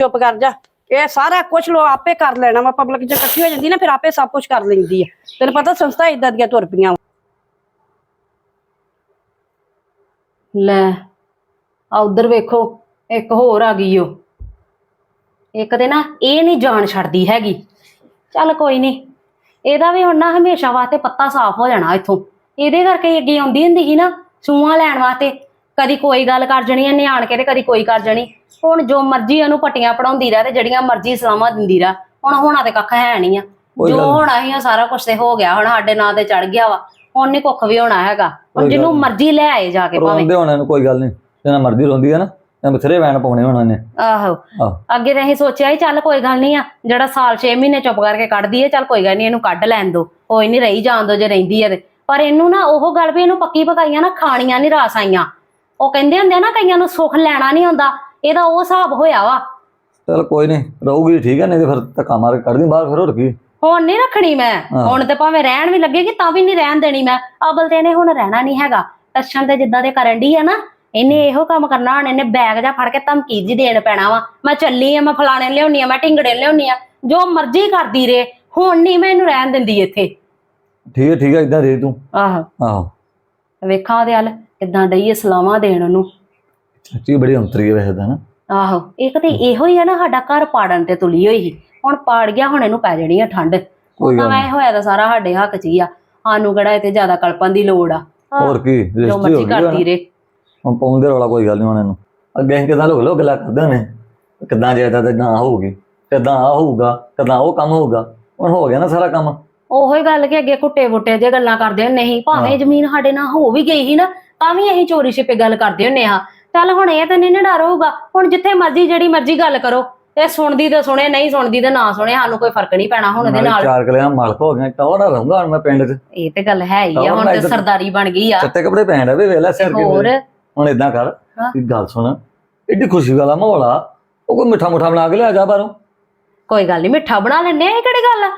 ਚੁੱਪ ਕਰ ਜਾ। ਇਹ ਸਾਰਾ ਕੁਝ ਲੋ ਆਪੇ ਕਰ ਲੈਣਾ ਵਾ ਪਬਲਿਕ ਜੇ ਇਕੱਠੀ ਹੋ ਜਾਂਦੀ ਨਾ, ਫਿਰ ਆਪੇ ਸਭ ਕੁਝ ਕਰ ਲੈਂਦੀ ਆ। ਤੈਨੂੰ ਪਤਾ ਸੰਸਥਾ ਇਦਾਂ ਦੀਆਂ ਤੁਰ ਪਈਆਂ ਲੈ ਆ ਉਧਰ ਵੇਖੋ, ਇੱਕ ਹੋਰ ਆ ਗਈ ਓ। ਇੱਕ ਤੇ ਨਾ ਇਹ ਨਹੀਂ ਜਾਨ ਛੱਡਦੀ ਹੈਗੀ। ਚੱਲ ਕੋਈ ਨਹੀਂ, ਇਹਦਾ ਵੀ ਹੁਣ ਨਾ ਹਮੇਸ਼ਾ ਵਾਸਤੇ ਪੱਤਾ ਸਾਫ਼ ਹੋ ਜਾਣਾ ਇੱਥੋਂ। ਇਹਦੇ ਕਰਕੇ ਅੱਗੇ ਆਉਂਦੀ ਹੁੰਦੀ ਸੀ ਨਾ, ਸੂਆਂ ਲੈਣ ਵਾਸਤੇ। ਕਦੀ ਕੋਈ ਗੱਲ ਕਰ ਜਣੀ ਇਹਨੇ ਆਣ ਕੇ ਤੇ ਕਦੀ ਕੋਈ ਕਰ ਜਣੀ। ਹੁਣ ਜੋ ਮਰਜ਼ੀ ਉਹਨੂੰ ਪੱਟੀਆਂ ਪੜਾਉਂਦੀ ਰਹਿ ਤੇ ਜਿਹੜੀਆਂ ਮਰਜ਼ੀ ਸਲਾਮਾਂ ਦਿੰਦੀ ਰਹਿ ਹੁਣ ਹੋਣਾ ਤੇ ਕੱਖ ਹੈ ਨਹੀਂ ਆ। ਕੋਈ ਜੋ ਗੱਲ। ਹੋਣਾ ਸੀ ਉਹ ਸਾਰਾ ਕੁਝ ਤੇ ਹੋ ਗਿਆ ਹੁਣ ਸਾਡੇ ਨਾਂ ਤੇ ਚੜ ਗਿਆ ਵਾ ਹੁਣ ਨਹੀਂ ਕੁੱਖ ਵੀ ਹੋਣਾ ਹੈਗਾ। ਹੁਣ ਕੋਈ ਜਿਹਨੂੰ। ਮਰਜ਼ੀ ਲੈ ਆਏ ਜਾ ਕੇ ਭਾਵੇਂ। ਰੋਂਦੇ ਹੋਣਾ ਨੂੰ ਕੋਈ ਗੱਲ ਨਹੀਂ ਜਿੰਨਾ ਮਰਜ਼ੀ ਰੋਂਦੀ ਹੈ ਨਾ ਜਾਂ ਬਥੇਰੇ ਵੈਣ ਪਾਉਣੇ ਹੋਣਾ ਨੇ ਆਹੋ। ਆਹ। ਅੱਗੇ ਤਾਂ ਅਸੀਂ ਸੋਚਿਆ ਚੱਲ ਕੋਈ ਗੱਲ ਨਹੀਂ ਆ ਜਿਹੜਾ ਸਾਲ 6 ਮਹੀਨੇ ਚੁੱਪ ਕਰਕੇ ਕੱਢਦੀ ਹੈ ਚੱਲ ਕੋਈ ਗੱਲ ਨਹੀਂ ਇਹਨੂੰ ਕੱਢ ਲੈਣ ਦੋ। ਕੋਈ ਨਹੀਂ ਰਹੀ ਜਾਣ ਦੋ ਜੇ ਰਹਿੰਦੀ ਹੈ ਤੇ। ਪਰ ਇਹਨੂੰ ਨਾ ਉਹ ਗੱਲ ਵੀ ਇਹਨੂੰ ਪੱਕੀ ਪਕਾਈਆਂ ਨਾ ਖਾਣੀਆਂ ਨਹੀਂ ਰਾਸ ਆਈਆਂ। ਉਹ ਕਹਿੰਦੇ ਹੁੰਦੇ ਆ ਨਾ ਕਈਆਂ ਨੂੰ ਸੁੱਖ ਲੈਣਾ ਨਹੀਂ ਹੁੰਦਾ ਇਹਦਾ ਉਹ ਹਿਸਾਬ ਹੋਇਆ ਵਾ। ਚਲ ਕੋਈ ਨਹੀਂ ਰਹੂਗੀ ਠੀਕ ਹੈ ਨਹੀਂ ਤੇ ਫਿਰ ਧੱਕਾ ਮਾਰ ਕੇ ਕੱਢਦੀ ਬਾਹਰ ਫਿਰ ਹੋਰ ਕੀ। ਹੁਣ ਨਹੀਂ ਰੱਖਣੀ ਮੈਂ। ਹੁਣ ਤੇ ਭਾਵੇਂ ਰਹਿਣ ਵੀ ਲੱਗੇਗੀ ਤਾਂ ਵੀ ਨਹੀਂ ਰਹਿਣ ਦੇਣੀ ਮੈਂ। ਅਬਲ ਤੇ ਇਹਨੇ ਹੁਣ ਰਹਿਣਾ ਨਹੀਂ ਹੈਗਾ। ਟੱਸ਼ਨ ਤੇ ਜਿੱਦਾਂ ਦੇ ਕਰਨ ਡਈ ਆ ਨਾ ਇਹਨੇ ਇਹੋ ਕੰਮ ਕਰਨਾ ਹੁਣ ਇਹਨੇ ਬੈਗ ਜਾ ਫੜ ਕੇ ਧਮਕੀ ਜੀ ਦੇਣ ਪੈਣਾ ਵਾ। ਮੈਂ ਚੱਲੀ ਆ ਮੈਂ ਫਲਾਣੇ ਲਿਆਉਣੀ ਆ ਮੈਂ ਢਿੰਗੜੇ ਲਿਆਉਣੀ ਆ। ਜੋ ਮਰਜ਼ੀ ਕਰਦੀ ਰੇ ਹੁਣ ਨਹੀਂ ਮੈਂ ਇਹਨੂੰ ਰਹਿਣ ਦਿੰਦੀ ਇੱਥੇ। ਠੀਕ ਹੈ ਠੀਕ ਹੈ ਇਦਾਂ ਦੇ ਤੂੰ। ਆਹੋ। ਆਹੋ। ਵੇਖਾਂ ਉਹਦੇ ਹਲ। ਕਿਦਾਂ ਡਈ ਸਲਾਮਾਂ ਦੇਣ ਉਹਨੂੰ? ਸੱਚੀ ਬੜੀ ਅੰਤਰੀ ਹੈ ਵੈਸੇ ਤਾਂ ਨਾ। ਆਹੋ ਇੱਕ ਤੇ ਇਹੋ ਹੀ ਆ ਨਾ ਸਾਡਾ ਘਰ ਪਾੜਨ ਤੇ ਤੁਲੀ ਹੋਈ ਸੀ। ਹੁਣ ਪਾੜ ਗਿਆ ਹੁਣ ਇਹਨੂੰ ਪੈ ਜਾਣੀ ਆ ਠੰਡ। ਕੋਈ ਤਾਂ ਗੱਲ ਨਹੀਂ ਹੋਇਆ ਤਾਂ ਸਾਰਾ ਸਾਡੇ ਹੱਕ 'ਚ ਹੀ ਆ। ਸਾਨੂੰ ਕਿਹੜਾ ਇੱਥੇ ਜ਼ਿਆਦਾ ਕਲਪਨ ਦੀ ਲੋੜ ਆ। ਆਹ, ਹੋਰ ਕੀ ਜੋ ਰਜਿਸਟਰੀ ਹੋ ਮਰਜ਼ੀ ਗਈ ਕਰਦੀ ਰੇ ਹੁਣ ਪਾਉਂਦੇ ਰੌਲਾ ਕੋਈ ਗੱਲ ਨਹੀਂ ਉਹਨਾਂ ਨੂੰ ਅੱਗੇ ਕਿਦਾਂ ਲੋਕ ਲੋਕ ਗੱਲਾਂ ਕਰਦੇ ਨੇ। ਕਿਦਾਂ ਜੇ ਤਾਂ ਨਾ ਹੋਊਗੀ। ਕਿਦਾਂ ਆ ਹੋਊਗਾ ਕਿਦਾਂ ਉਹ ਕੰਮ ਹੋਊਗਾ। ਹੁਣ ਹੋ ਗਿਆ ਨਾ ਸਾਰਾ ਕੰਮ। ਉਹੋ ਹੀ ਗੱਲ ਕਿ ਅੱਗੇ ਕੁੱਟੇ ਬੁੱਟੇ ਜੇ ਗੱਲਾਂ ਕਰਦੇ ਹੁੰਦੇ ਸੀ ਭਾਵੇਂ। ਜ਼ਮੀਨ ਸਾਡੇ ਨਾਲ ਹੋ ਵੀ ਗਈ ਸੀ ਨਾ ਤਾਂ ਵੀ ਅਸੀਂ ਚੋਰੀ ਛਿਪੇ ਗੱਲ ਕਰਦੇ ਹੁੰਨੇ ਆ। ਚੱਲ ਹੁਣ ਇਹ ਤਾਂ ਨਹੀਂ ਨਾ ਡਰ ਹੋਊਗਾ। ਹੁਣ ਜਿੱਥੇ ਮਰਜ਼ੀ ਜਿਹੜੀ ਮਰਜ਼ੀ ਗੱਲ ਕਰੋ। ਇਹ ਸੁਣਦੀ ਤਾਂ ਸੁਣੇ ਨਹੀਂ ਸੁਣਦੀ ਤਾਂ ਨਾ ਸੁਣੇ। ਸਾਨੂੰ ਕੋਈ ਫ਼ਰਕ ਨਹੀਂ ਪੈਣਾ ਹੁਣ ਉਹਦੇ ਨਾਲੇ ਚਾਰ ਕਲਿਆਂ ਮਾਲਕ ਹੋ ਗਿਆ ਟੌੜਾ ਰਹੂੰਗਾ ਹੁਣ ਮੈਂ ਪਿੰਡ 'ਚ। ਇਹ ਤੇ ਗੱਲ ਹੈ ਹੀ ਆ ਹੁਣ ਤੇ ਸਰਦਾਰੀ ਬਣ ਗਈ ਆ। ਚੱਤੇ ਕੱਪੜੇ ਪਹਿਨ ਵੇ ਵੇਲਾ ਸਿਰ ਕੇ ਹੋਰ? ਹੁਣ ਇਦਾਂ ਕਰ ਹਾਂ। ਇੱਕ ਗੱਲ ਸੁਣ। ਐਡੀ ਖੁਸ਼ੀ ਵਾਲਾ ਮਾਹੌਲ ਆ। ਉਹ ਕੋਈ ਮਿੱਠਾ ਮੁੱਠਾ ਬਣਾ ਕੇ ਲਿਆ ਜਾ ਬਾਹਰੋਂ। ਕੋਈ ਗੱਲ ਨਹੀਂ ਮਿੱਠਾ ਬਣਾ ਲੈਣੇ ਆ ਇਹ ਕਿਹੜੀ ਗੱਲ ਆ?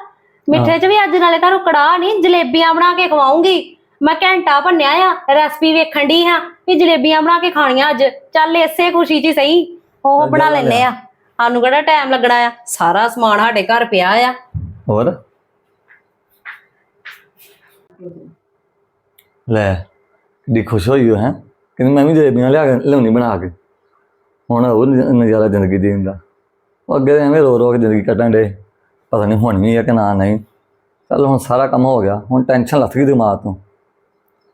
ਮਿੱਠੇ 'ਚ ਵੀ ਅੱਜ ਨਾਲੇ ਤੁਹਾਨੂੰ ਕੜਾਹ ਨਹੀਂ ਜਲੇਬੀਆਂ ਬਣਾ ਕੇ ਖਵਾਉਂਗੀ। ਮੈਂ ਘੰਟਾ ਭੰਨਿਆ ਆ ਰੈਸਪੀ ਵੇਖਣ ਦੀ ਹਾਂ ਵੀ ਜਲੇਬੀਆਂ ਬਣਾ ਕੇ ਖਾਣੀਆਂ ਅੱਜ। ਚੱਲ ਇਸੇ ਖੁਸ਼ੀ 'ਚ ਹੀ ਸਹੀ। ਉਹ ਬਣਾ ਜਾ ਲੈ ਲੈਣੇ ਆ। ਸਾਨੂੰ ਕਿਹੜਾ ਟਾਈਮ ਲੱਗਣਾ ਆ? ਸਾਰਾ ਸਮਾਨ ਸਾਡੇ ਘਰ ਪਿਆ ਆ। ਹੋਰ? ਲੈ ਕਿੱਡੀ ਖੁਸ਼ ਹੋਈ ਹੋ ਹੈ? ਕਹਿੰਦੀ ਮੈਂ ਵੀ ਜਲੇਬੀਆਂ ਲਿਆ ਕੇ ਲਿਆਉਣੀ ਬਣਾ ਕੇ। ਹੁਣ ਉਹ ਨਜ਼ਾਰਾ ਜ਼ਿੰਦਗੀ ਜੀਣ ਦਾ ਉਹ ਅੱਗੇ ਤਾਂ ਐਵੇਂ ਰੋ ਰੋ ਕੇ ਜ਼ਿੰਦਗੀ ਕੱਟਣ ਦੇ ਪਤਾ ਨਹੀਂ ਹੋਣੀ ਹੈ ਕਿ ਨਾ ਨਹੀਂ। ਚੱਲ ਹੁਣ ਸਾਰਾ ਕੰਮ ਹੋ ਗਿਆ। ਹੁਣ ਟੈਨਸ਼ਨ ਲੱਥ ਗਈ ਦਿਮਾਗ ਤੋਂ।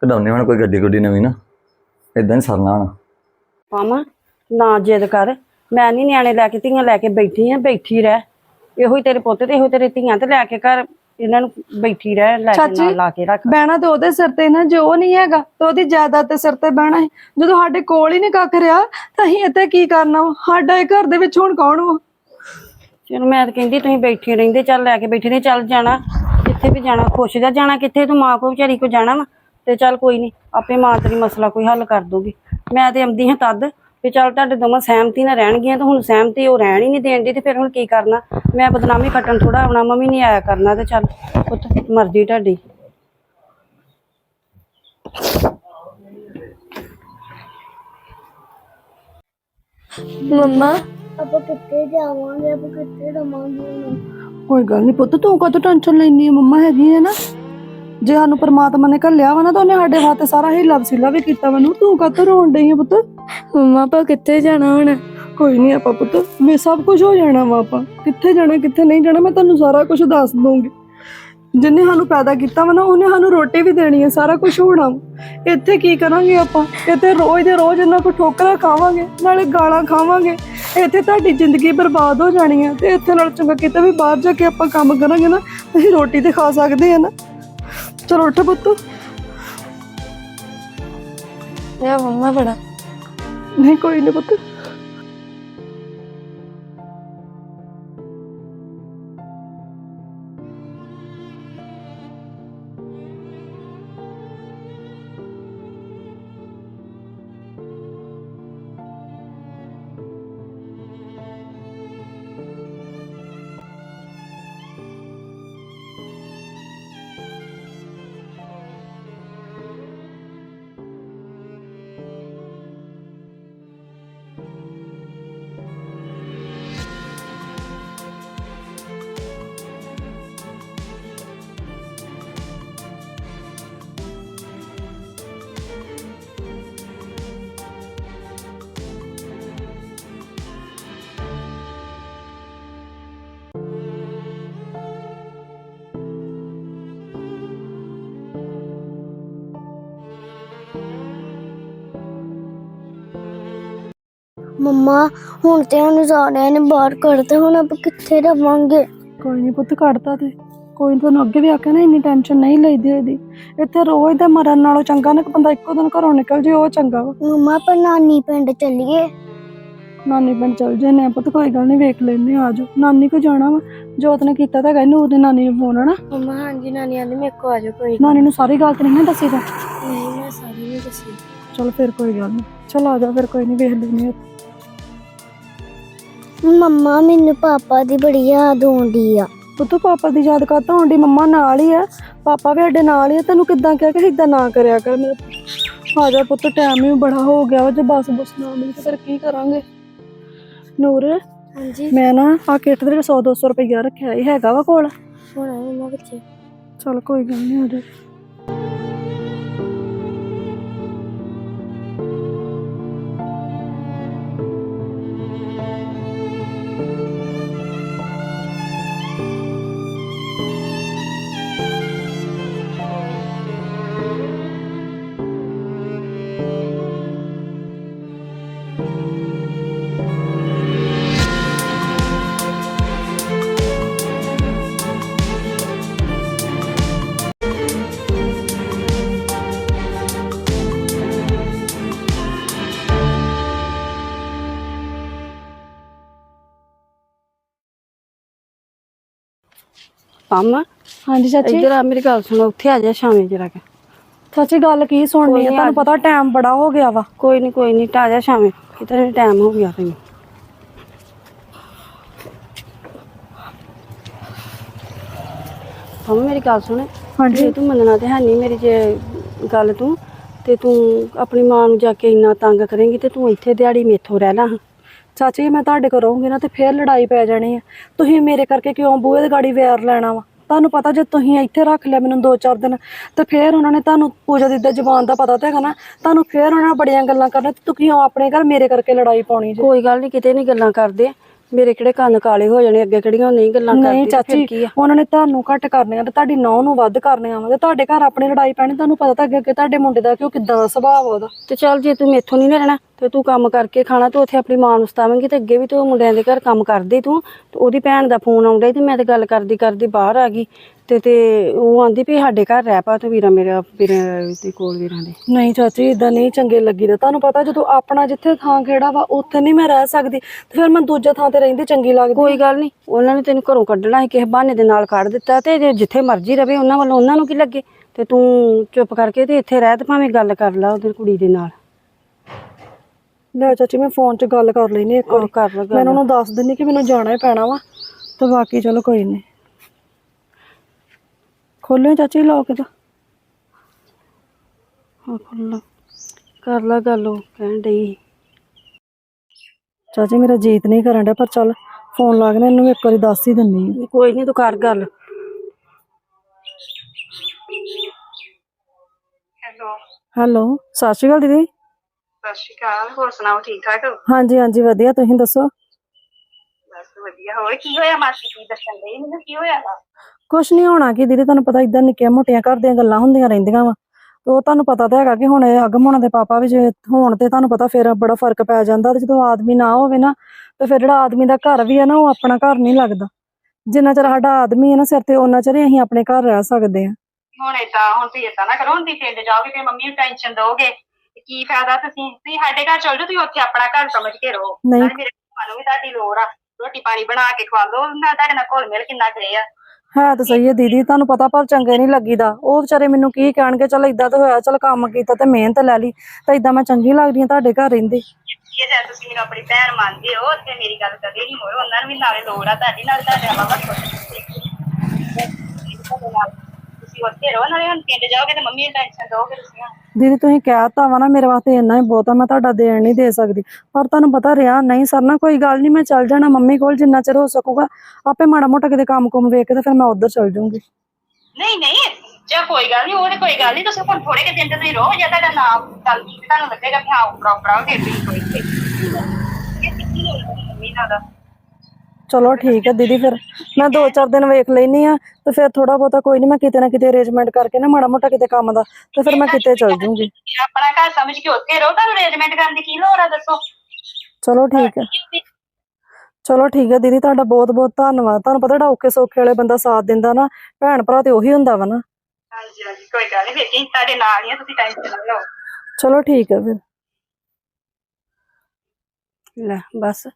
ਕਢਾਉਣੇ ਹੁਣ ਕੋਈ ਗੱਡੀ ਗੁੱਡੀ ਨਵੀਂ ਨਾ ਇਦਾਂ ਹੀ ਸਰਨਾ ਹੁਣ। ਪਾਵਾਂ ਨਾ ਜਿੱਦ ਕਰ ਮੈਂ ਨਹੀਂ ਨਿਆਣੇ ਲੈ ਕੇ ਧੀਆਂ ਲੈ ਕੇ ਬੈਠੀ ਆ ਬੈਠੀ ਰਹਿ। ਇਹੋ ਹੀ ਤੇਰੇ ਪੁੱਤ ਤੇ ਇਹੋ ਤੇਰੇ ਧੀਆਂ ਤੇ ਲੈ ਕੇ ਘਰ ਇਹਨਾਂ ਨੂੰ ਬੈਠੀ ਰਹਿ ਲੈ ਕੇ ਨਾਲ ਲਾ ਕੇ ਰੱਖ। ਬਹਿਣਾ ਤੇ ਉਹਦੇ ਸਿਰ ਤੇ ਨਾ ਜੋ ਨਹੀਂ ਹੈਗਾ ਤੇ ਉਹਦੀ ਜਾਇਦਾਦ ਤੇ ਸਿਰ ਤੇ ਬਹਿਣਾ ਹੈ। ਜਦੋਂ ਸਾਡੇ ਕੋਲ ਹੀ ਨਹੀਂ ਕੱਖ ਰਿਹਾ ਤਾਂ ਅਸੀਂ ਇੱਥੇ ਕੀ ਕਰਨਾ ਵਾ? ਸਾਡਾ ਇਹ ਘਰ ਦੇ ਵਿੱਚ ਹੁਣ ਕੌਣ ਵਾ? ਚਲ ਮੈਂ ਤਾਂ ਕਹਿੰਦੀ ਤੁਸੀਂ ਬੈਠੇ ਰਹਿੰਦੇ ਚੱਲ ਲੈ ਕੇ ਬੈਠੇ ਨੇ ਚੱਲ ਜਾਣਾ। ਜਿੱਥੇ ਵੀ ਜਾਣਾ ਖੁਸ਼ ਜਾ ਜਾਣਾ ਕਿੱਥੇ ਤੂੰ ਮਾਂ ਕੋ ਵਿਚਾਰੀ ਕੋ ਜਾਣਾ ਵਾ। ਤੇ ਚੱਲ ਕੋਈ ਨਹੀਂ ਆਪੇ ਮਾਂ ਤੇਰੀ ਮਸਲਾ ਕੋਈ ਹੱਲ ਕਰ ਦੂਗੀ ਮੈਂ ਤੇ ਆਉਂਦੀ ਹਾਂ ਤਦ ਵੀ ਚੱਲ ਤੁਹਾਡੇ ਦੋਵਾਂ ਸਹਿਮਤੀ ਨਾਲ ਰਹਿਣਗੀਆਂ ਤੇ ਹੁਣ ਸਹਿਮਤੀ ਉਹ ਰਹਿਣ ਹੀ ਨਹੀਂ ਦੇਣਦੀ ਤੇ ਫਿਰ ਹੁਣ ਕੀ ਕਰਨਾ? ਮੈਂ ਬਦਨਾਮੀ ਕੱਟਣ ਥੋੜਾ ਆਉਣਾ ਮੰਮੀ ਨਹੀਂ ਆਇਆ ਕਰਨਾ ਤੇ ਚੱਲ ਪੁੱਤ ਮਰਜ਼ੀ ਤੁਹਾਡੀ। ਮੰਮਾ ਆਪਾਂ ਕਿੱਥੇ ਜਾਵਾਂਗੇ? ਆਪਾਂ ਕਿੱਥੇ ਰਵਾਂਗੇ? ਕੋਈ ਗੱਲ ਨਹੀਂ ਪੁੱਤ ਤੂੰ ਕਦੋਂ ਟੈਨਸ਼ਨ ਲੈਣੀ ਹੈ ਮੰਮਾ ਹੈਗੀ ਹੈ ਨਾ। ਜੇ ਸਾਨੂੰ ਪਰਮਾਤਮਾ ਨੇ ਘੱਲਿਆ ਵਾ ਨਾ ਤਾਂ ਉਹਨੇ ਸਾਡੇ ਵਾਸਤੇ ਸਾਰਾ ਹੀ ਲਵਸੀਲਾ ਵੀ ਕੀਤਾ ਮੈਨੂੰ ਤੂੰ ਕਦੋਂ ਰੋਣ ਡਈ ਪੁੱਤ? ਮੰਮਾ ਆਪਾਂ ਕਿੱਥੇ ਜਾਣਾ ਹੁਣ? ਕੋਈ ਨਹੀਂ ਆਪਾਂ ਪੁੱਤ ਵੀ ਸਭ ਕੁਝ ਹੋ ਜਾਣਾ ਵਾ ਆਪਾਂ। ਕਿੱਥੇ ਜਾਣਾ ਕਿੱਥੇ ਨਹੀਂ ਜਾਣਾ ਮੈਂ ਤੁਹਾਨੂੰ ਸਾਰਾ ਕੁਝ ਦੱਸ ਦੂੰਗੀ ਜਿੰਨੇ ਸਾਨੂੰ ਪੈਦਾ ਕੀਤਾ ਵਾ ਨਾ ਉਹਨੇ ਸਾਨੂੰ ਰੋਟੀ ਵੀ ਦੇਣੀ ਹੈ ਸਾਰਾ ਕੁਝ ਹੋਣਾ। ਇੱਥੇ ਕੀ ਕਰਾਂਗੇ ਆਪਾਂ? ਇੱਥੇ ਰੋਜ਼ ਦੇ ਰੋਜ਼ ਇਹਨਾਂ ਕੋ ਠੋਕਰਾਂ ਖਾਵਾਂਗੇ ਨਾਲੇ ਗਾਲਾਂ ਖਾਵਾਂਗੇ। ਇੱਥੇ ਤੁਹਾਡੀ ਜ਼ਿੰਦਗੀ ਬਰਬਾਦ ਹੋ ਜਾਣੀ ਹੈ ਤੇ ਇੱਥੇ ਨਾਲ ਚੰਗਾ ਕਿਤੇ ਵੀ ਬਾਹਰ ਜਾ ਕੇ ਆਪਾਂ ਕੰਮ ਕਰਾਂਗੇ ਨਾ ਅਸੀਂ ਰੋਟੀ ਤੇ ਖਾ ਸਕਦੇ ਆ ਨਾ। ਚਲੋ ਉੱਠ ਪੁੱਤ। ਯਾ ਮੰਮਾ ਬੜਾ। ਨਹੀਂ ਕੋਈ ਨਹੀਂ ਪੁੱਤ। ਮੰਮਾ ਹੁਣ ਤੇ ਉਹਨੂੰ ਸਾਰਿਆਂ ਨੇ ਬਾਹਰ ਕੱਢਤਾ ਹੁਣ ਆਪਾਂ ਕਿੱਥੇ ਰਵਾਂਗੇ? ਕੋਈ ਨਹੀਂ ਪੁੱਤ ਕੱਢਤਾ ਤੇ। ਕੋਈ ਨੀ ਤੁਹਾਨੂੰ ਅੱਗੇ ਵੀ ਆਖਿਆ ਨਾ ਇੰਨੀ ਟੈਨਸ਼ਨ ਨਹੀਂ ਲਈਦੀ ਇਹਦੀ। ਇੱਥੇ ਰੋਜ਼ ਦੇ ਮਰਨ ਨਾਲੋਂ ਚੰਗਾ ਨਾ ਕਿ ਬੰਦਾ ਇੱਕੋ ਦਿਨ ਘਰੋਂ ਨਿਕਲ ਜੇ ਉਹ ਚੰਗਾ ਵਾ। ਮੰਮਾ ਆਪਾਂ ਨਾਨੀ ਪਿੰਡ ਚੱਲੀਏ। ਨਾਨੀ ਪਿੰਡ ਚਲ ਜੰਨੇ ਆ ਪੁੱਤ ਕੋਈ ਗੱਲ ਨਹੀਂ ਵੇਖ ਲੈਨੇ ਆ ਜਾਓ। ਨਾਨੀ ਕੋ ਜਾਣਾ ਵਾ ਜੋਤ ਨੇ ਕੀਤਾ ਤਾਂ ਕਹਿੰਦੇ ਉਹਦੇ ਨਾਨੀ ਨੂੰ ਫੋਨ ਹਨਾ? ਮੰਮਾ ਹਾਂਜੀ ਨਾਨੀ ਆਂਦੀ ਮੇਰੇ ਕੋ ਆ ਜਾਓ ਕੋਈ ਨਾਨੀ ਨੂੰ ਸਾਰੀ ਗੱਲ ਤੇ ਨਹੀਂ ਨਾ ਦੱਸੀ ਤਾਂ। ਨਹੀਂ ਮੈਂ ਸਾਰੀ ਨਹੀਂ ਦੱਸੀ। ਚਲ ਫਿਰ ਕੋਈ ਗੱਲ ਨਹੀਂ ਚਲ ਆ ਜਾ ਫਿਰ ਕੋਈ ਨਹੀਂ ਵੇਖ ਲੈਨੇ ਆ ਮੰਮਾ ਮੈਨੂੰ ਪਾਪਾ ਦੀ ਬੜੀ ਯਾਦ ਆਉਂਦੀ ਆ। ਪੁੱਤ ਪਾਪਾ ਦੀ ਯਾਦ ਕਰਤਾ ਹੁੰਦੀ ਮੰਮਾ ਨਾਲ ਹੀ ਆ। ਪਾਪਾ ਵੀ ਸਾਡੇ ਨਾਲ ਹੀ ਆ। ਤੈਨੂੰ ਕਿੱਦਾਂ ਕਿਹਾ ਕਿ ਇਦਾਂ ਨਾ ਕਰਿਆ ਕਰ? ਮੇਰੇ ਆ ਜਾ ਪੁੱਤ ਟਾਈਮ ਵੀ ਬੜਾ ਹੋ ਗਿਆ ਵਾ। ਜੇ ਬੱਸ ਬੁਸ ਨਾ ਮਿਲੀ ਤੇ ਫਿਰ ਕੀ ਕਰਾਂਗੇ? ਨੂਰ ਹਾਂਜੀ। ਮੈਂ ਨਾ ਆ ਕਿੱਟ ਦੇ 100 200 ਰੁਪਈਆ ਰੱਖਿਆ ਇਹ ਹੈਗਾ ਵਾ ਕੋਲ। ਹੁਣ ਮੰਮਾ ਬੱਚੇ ਚਲ ਕੋਈ ਗੱਲ ਨਹੀਂ ਆ ਜਾ। ਪੰਮ ਹਾਂਜੀ ਚਾਚੀ। ਇੱਧਰ ਆ ਮੇਰੀ ਗੱਲ ਸੁਣ ਉੱਥੇ ਆ ਜਾ ਸ਼ਾਮੇ ਜਰਾ ਕੇ। ਚਾਚੀ ਗੱਲ ਕੀ ਸੁਣਨੀ ਆ? ਤੁਹਾਨੂੰ ਆ ਪਤਾ ਟਾਈਮ ਬੜਾ ਹੋ ਗਿਆ ਵਾ। ਕੋਈ ਨਹੀਂ ਕੋਈ ਨਹੀਂ ਟਾ ਜਾ ਸ਼ਾਮੇ। ਕਿਤੇ ਟਾਈਮ ਹੋ ਗਿਆ ਤੈਨੂੰ। ਪੰਮ ਮੇਰੀ ਗੱਲ ਸੁਣ। ਜੇ ਤੂੰ ਮੰਨਣਾ ਤੇ ਹੈ ਨਹੀਂ ਮੇਰੀ ਜੇ ਗੱਲ ਤੂੰ ਤੇ ਤੂੰ ਆਪਣੀ ਮਾਂ ਨੂੰ ਜਾ ਕੇ ਇੰਨਾ ਤੰਗ ਕਰੇਂਗੀ ਤੇ ਤੂੰ ਇੱਥੇ ਦਿਹਾੜੀ ਮੇਥੋਂ ਰਹਿ ਲਾ। ਚਾਚੀ ਮੈਂ ਤੁਹਾਡੇ ਕੋਲ ਰਹੂੰਗੀ ਨਾ ਤੇ ਫੇਰ ਲੜਾਈ ਪੈ ਜਾਣੀ ਆ। ਤੁਸੀਂ ਮੇਰੇ ਕਰਕੇ ਕਿਉਂ ਬੂਹੇ ਦੀ ਗਾੜੀ ਵੈਰ ਲੈਣਾ ਵਾ? ਤੁਹਾਨੂੰ ਪਤਾ ਜੇ ਤੁਸੀਂ ਇੱਥੇ ਰੱਖ ਲਿਆ ਮੈਨੂੰ 2-4 ਦਿਨ ਤੇ ਫੇਰ ਉਹਨਾਂ ਨੇ ਤੁਹਾਨੂੰ ਪੂਜਾ ਦੀ ਦਾ ਜ਼ਬਾਨ ਦਾ ਪਤਾ ਤਾਂ ਹੈਗਾ ਨਾ ਤੁਹਾਨੂੰ ਫੇਰ ਉਹਨਾਂ ਨਾਲ ਬੜੀਆਂ ਗੱਲਾਂ ਕਰਨਾ ਤੇ ਤੂੰ ਕਿਉਂ ਆਪਣੇ ਘਰ ਮੇਰੇ ਕਰਕੇ ਲੜਾਈ ਪਾਉਣੀ ਜੇ। ਕੋਈ ਗੱਲ ਨਹੀਂ ਕਿਤੇ ਨਹੀਂ ਗੱਲਾਂ ਕਰਦੇ। ਮੇਰੇ ਕਿਹੜੇ ਕੰਨ ਕਾਲੇ ਹੋ ਜਾਣੇ ਅੱਗੇ ਕਿਹੜੀਆਂ ਨਹੀਂ ਗੱਲਾਂ ਕਰਦੇ ਨਹੀਂ ਚਾਚੀ ਉਹਨਾਂ ਨੇ ਤੁਹਾਨੂੰ ਘੱਟ ਕਰਨੀਆਂ ਤੇ ਤੁਹਾਡੀ ਨੌ ਨੂੰ ਵੱਧ ਕਰਨੀਆਂ ਵਾ ਤੇ ਤੁਹਾਡੇ ਘਰ ਆਪਣੀ ਲੜਾਈ ਪੈਣੀ ਤੁਹਾਨੂੰ ਪਤਾ ਤਾਂ ਅੱਗੇ ਅੱਗੇ ਤੁਹਾਡੇ ਮੁੰਡੇ ਦਾ ਕਿ ਉਹ ਕਿੱਦਾਂ ਦਾ ਸੁਭਾਅ ਉਹਦਾ। ਤੇ ਚੱਲ ਜੇ ਤੂੰ ਮੇਥੋਂ ਨਹੀਂ ਰਹਿਣਾ ਤੇ ਤੂੰ ਕੰਮ ਕਰਕੇ ਖਾਣਾ ਤੂੰ ਉੱਥੇ ਆਪਣੀ ਮਾਂ ਨੂੰ ਸਤਾਵੇਂਗੀ ਤੇ ਅੱਗੇ ਵੀ ਤੂੰ ਮੁੰਡਿਆਂ ਦੇ ਘਰ ਕੰਮ ਕਰਦੀ ਤੂੰ। ਤੇ ਉਹਦੀ ਭੈਣ ਦਾ ਫੋਨ ਆਉਂਦਾ ਤੇ ਮੈਂ ਤੇ ਗੱਲ ਕਰਦੀ ਕਰਦੀ ਬਾਹਰ ਆ ਗਈ। ਤੇ ਤੇ ਉਹ ਆਂਦੀ ਵੀ ਸਾਡੇ ਘਰ ਰਹਿ ਪਾ ਤੇ ਵੀਰਾ ਮੇਰਾ ਵੀਰੇ ਦੇ ਕੋਲ ਵੀਰਾਂ ਦੇ। ਨਹੀਂ ਚਾਚੀ ਇਦਾਂ ਨਹੀਂ ਚੰਗੇ ਲੱਗੀਦਾ। ਤੁਹਾਨੂੰ ਪਤਾ ਜਦੋਂ ਆਪਣਾ ਜਿੱਥੇ ਥਾਂ ਖੇੜਾ ਵਾ ਉੱਥੇ ਨਹੀਂ ਮੈਂ ਰਹਿ ਸਕਦੀ। ਤੇ ਫਿਰ ਮੈਂ ਦੂਜੇ ਥਾਂ ਤੇ ਰਹਿੰਦੀ ਚੰਗੀ ਲੱਗਦੀ। ਕੋਈ ਗੱਲ ਨਹੀਂ ਉਹਨਾਂ ਨੇ ਤੈਨੂੰ ਘਰੋਂ ਕੱਢਣਾ ਸੀ ਕਿਸੇ ਬਹਾਨੇ ਦੇ ਨਾਲ ਕੱਢ ਦਿੱਤਾ ਤੇ ਜੇ ਜਿੱਥੇ ਮਰਜ਼ੀ ਰਵੇ ਉਹਨਾਂ ਵੱਲੋਂ ਉਹਨਾਂ ਨੂੰ ਕੀ ਲੱਗੇ? ਤੇ ਤੂੰ ਚੁੱਪ ਕਰਕੇ ਤੇ ਇੱਥੇ ਰਹਿ ਤੇ ਭਾਵੇਂ ਗੱਲ ਕਰ ਲਾ ਉਹਦੀ ਕੁੜੀ ਦੇ ਨਾਲ। ਲੈ ਚਾਚੀ ਮੈਂ ਫੋਨ 'ਚ ਗੱਲ ਕਰ ਲੈਣੀ ਇੱਕ ਵਾਰੀ। ਕਰ ਲਾ ਮੈਂ ਗੱਲ ਉਹਨਾਂ ਨੂੰ ਦੱਸ ਦਿੰਦੀ ਕਿ ਮੈਨੂੰ ਜਾਣਾ ਹੀ ਪੈਣਾ ਵਾ ਤੇ ਬਾਕੀ ਚਲੋ ਕੋਈ ਨਹੀਂ ਖੋਲਿਓ ਚਾਚੀ ਲੋਕ ਦਾ ਹਾਂ ਖੁੱਲਾ ਕਰ ਲਾ ਗੱਲ ਉਹ ਕਹਿਣ ਡਈ ਚਾਚੀ ਮੇਰਾ ਜੀਤ ਨਹੀਂ ਕਰਨ ਡਿਆ ਪਰ ਚੱਲ ਫੋਨ ਲਾ ਕੇ ਨਾ ਇਹਨੂੰ ਇੱਕ ਵਾਰੀ ਦੱਸ ਹੀ ਦਿੰਨੀ ਆ ਕੋਈ ਨਹੀਂ ਤੂੰ ਕਰ ਗੱਲ। ਹੈਲੋ ਹੈਲੋ ਸਤਿ ਸ਼੍ਰੀ ਅਕਾਲ ਦੀਦੀ। ਸਤਿ ਸ਼੍ਰੀ ਅਕਾਲ ਹੋਰ ਸੁਣਾਓ ਠੀਕ ਠਾਕ? ਹੋ ਹਾਂਜੀ ਹਾਂਜੀ ਵਧੀਆ ਤੁਸੀਂ ਦੱਸੋ? ਬਸ ਵਧੀਆ ਹੋਰ ਕੀ ਹੋਇਆ? ਮਾਸੀ ਕੀ ਦੱਸਣ ਦੇ ਮੈਨੂੰ ਕੀ ਹੋਇਆ ਵਾ? ਕੁਛ ਨਹੀਂ ਹੋਣਾ ਕਿ ਦੀਦੀ ਤੁਹਾਨੂੰ ਪਤਾ ਇਦਾਂ ਨਿੱਕੀਆਂ ਮੋਟੀਆਂ ਘਰ ਦੀਆਂ ਗੱਲਾਂ ਹੁੰਦੀਆਂ ਰਹਿੰਦੀਆਂ ਵਾ। ਉਹ ਤੁਹਾਨੂੰ ਪਤਾ ਤਾਂ ਹੈਗਾ ਕਿ ਹੁਣ ਇਹ ਅਗਮ ਹੋਣਾ ਦੇ ਪਾਪਾ ਵੀ ਜੇ ਹੋਣ ਤੇ ਤੁਹਾਨੂੰ ਪਤਾ ਫਿਰ ਬੜਾ ਫ਼ਰਕ ਪੈ ਜਾਂਦਾ ਤੇ ਜਦੋਂ ਆਦਮੀ ਨਾ ਹੋਵੇ ਨਾ ਤੇ ਫਿਰ ਜਿਹੜਾ ਆਦਮੀ ਦਾ ਘਰ ਵੀ ਹੈ ਨਾ ਉਹ ਆਪਣਾ ਘਰ ਨਹੀਂ ਲੱਗਦਾ। ਜਿੰਨਾ ਚਿਰ ਸਾਡਾ ਆਦਮੀ ਹੈ ਨਾ ਸਿਰ ਤੇ ਉਹਨਾਂ ਚਿਰ ਹੀ ਅਸੀਂ ਆਪਣੇ ਘਰ ਰਹਿ ਸਕਦੇ ਹਾਂ ਹੁਣ ਏਦਾਂ ਹੁਣ ਤੁਸੀਂ ਏਦਾਂ ਨਾ ਕਰੋ ਹੁਣ ਤੁਸੀਂ ਪਿੰਡ ਜਾਓਗੇ ਤੇ ਮੰਮੀ ਨੂੰ ਟੈਨਸ਼ਨ ਦੋਗੇ ਕੀ ਫਾਇਦਾ ਤੁਸੀਂ? ਤੁਸੀਂ ਸਾਡੇ ਘਰ ਚਲ ਜਾਓ ਤੁਸੀਂ ਉੱਥੇ ਆਪਣਾ ਘਰ ਸਮਝ ਕੇ ਰਹੋ। ਨਹੀਂ। ਨਾਲੇ ਮੇਰੇ ਭੂਆ ਨੂੰ ਵੀ ਤੁਹਾਡੀ ਲੋੜ ਆ। ਰੋਟੀ ਪਾਣੀ ਬਣਾ ਕੇ ਖਵਾ ਲਓ ਮੈਂ ਤੁਹਾਡੇ ਨਾਲ ਘੁਲ ਮਿਲ ਕਿੰਨਾ ਗਏ ਆ ਹੈ ਤਾਂ ਸਹੀ ਹੈ ਦੀਦੀ ਤੁਹਾਨੂੰ ਪਤਾ ਪਰ ਚੰਗੇ ਨਹੀਂ ਲੱਗੀਦਾ। ਉਹ ਵਿਚਾਰੇ ਮੈਨੂੰ ਕੀ ਕਹਿਣਗੇ ਚਲ ਇਦਾਂ ਤਾਂ ਹੋਇਆ ਚਲ ਕੰਮ ਕੀਤਾ ਤੇ ਮਿਹਨਤ ਲੈ ਲਈ ਤਾਂ ਇਦਾਂ ਮੈਂ ਚੰਗੀ ਲੱਗਦੀ ਹਾਂ ਤੁਹਾਡੇ ਘਰ ਰਹਿੰਦੇ। ਇਹ ਜੇ ਤੁਸੀਂ ਮੈਨੂੰ ਆਪਣੀ ਭੈਣ ਮੰਨਦੇ ਹੋ ਤੇ ਮੇਰੀ ਗੱਲ ਕਦੇ ਨਹੀਂ ਹੋਏ ਉਹਨਾਂ ਨੂੰ ਵੀ ਨਾਲੇ ਲੋੜ ਆ ਤੁਹਾਡੀ ਨਾਲ ਤੁਹਾਡੇ ਬਾਬਾ ਤੁਸੀਂ ਉੱਥੇ ਰਹੋ ਨਾਲੇ ਹੁਣ ਪਿੰਡ ਜਾਓਗੇ ਤੇ ਮੰਮੀ ਨੂੰ ਟੈਨਸ਼ਨ ਦੋਗੇ ਤੁਸੀਂ। ਹੁਣ। ਦੀਦੀ ਤੁਸੀਂ ਕਹਿਤਾ ਵਾ ਨਾ ਮੇਰੇ ਵਾਸਤੇ ਇੰਨਾ ਹੀ ਬਹੁਤ ਆ, ਮੈਂ ਤੁਹਾਡਾ ਦੇਣ ਨਹੀਂ ਦੇ ਸਕਦੀ। ਪਰ ਤੁਹਾਨੂੰ ਪਤਾ ਰਿਹਾ, ਨਹੀਂ ਸਰ ਨਾ ਕੋਈ ਗੱਲ ਨਹੀਂ, ਮੈਂ ਚੱਲ ਜਾਣਾ, ਮੰਮੀ ਕੋਲ ਜਿੰਨਾ ਚਿਰ ਹੋ ਸਕੂਗਾ, ਆਪੇ ਮਾੜਾ ਮੋਟਾ ਕਿਤੇ ਕੰਮ ਕੁਮ ਵੇਖ ਕੇ ਤੇ ਫਿਰ ਮੈਂ ਉੱਧਰ ਚੱਲ ਜਾਊਂਗੀ। ਨਹੀਂ ਨਹੀਂ ਚਾ ਕੋਈ ਗੱਲ ਨਹੀਂ, ਉਹ ਕੋਈ ਗੱਲ ਨਹੀਂ, ਤੁਸੀਂ ਹੁਣ ਥੋੜੇ ਕਿ ਦਿਨ ਤੇ ਤੁਸੀਂ ਰਹੋ, ਜਾਂ ਤੁਹਾਡਾ ਨਾਮ ਚੱਲ ਤੁਹਾਨੂੰ ਲੱਗੇਗਾ ਕਿ ਹਾਂ ਉਪਰਾ ਉਪਰਾ ਹੋ ਕੇ ਤੁਸੀਂ ਕੋਈ ਮੰਮੀ ਨਾਲ ਦਾ ਚਲੋ ਠੀਕ ਹੈ ਦੀਦੀ ਫਿਰ। ਮੈਂ ਦੋ ਚਾਰ ਦਿਨ ਵੇਖ ਲੈਣੀ ਆ ਤੇ ਫਿਰ ਥੋੜਾ ਬਹੁਤਾ ਕੋਈ ਨਹੀਂ ਮੈਂ ਕਿਤੇ ਨਾ ਕਿਤੇ ਅਰੇਂਜਮੈਂਟ ਕਰਕੇ ਨਾ ਮਾੜਾ ਮੋਟਾ ਕਿਤੇ ਕੰਮ ਦਾ ਤੇ ਫਿਰ ਮੈਂ ਕਿਤੇ ਚੱਲ ਜਾਊਂਗੀ ਆਪਣਾ ਘਰ ਸਮਝ ਕੇ ਉੱਥੇ ਰਹੋ ਤੁਹਾਨੂੰ ਅਰੇਂਜਮੈਂਟ ਕਰਨ ਦੀ ਕੀ ਲੋੜ ਆ ਦੱਸੋ। ਚਲੋ ਠੀਕ ਹੈ। ਚਲੋ ਠੀਕ ਹੈ ਦੀਦੀ ਤੁਹਾਡਾ ਬਹੁਤ ਬਹੁਤ ਧੰਨਵਾਦ। ਤੁਹਾਨੂੰ ਪਤਾ ਜਿਹੜਾ ਔਖੇ ਸੌਖੇ ਵਾਲੇ ਬੰਦਾ ਸਾਥ ਦਿੰਦਾ ਨਾ ਭੈਣ ਭਰਾ ਤੇ ਉਹੀ ਹੁੰਦਾ ਵਾ ਨਾ। ਹਾਂਜੀ ਹਾਂਜੀ ਕੋਈ ਗੱਲ ਨਹੀਂ ਫਿਰ ਕੀ ਤੁਹਾਡੇ ਨਾਲ ਹੀ ਆ ਤੁਸੀਂ ਟੈਨਸ਼ਨ ਨਾ ਲਓ। ਚਲੋ ਠੀਕ ਹੈ ਫਿਰ। ਲੈ ਬਸ।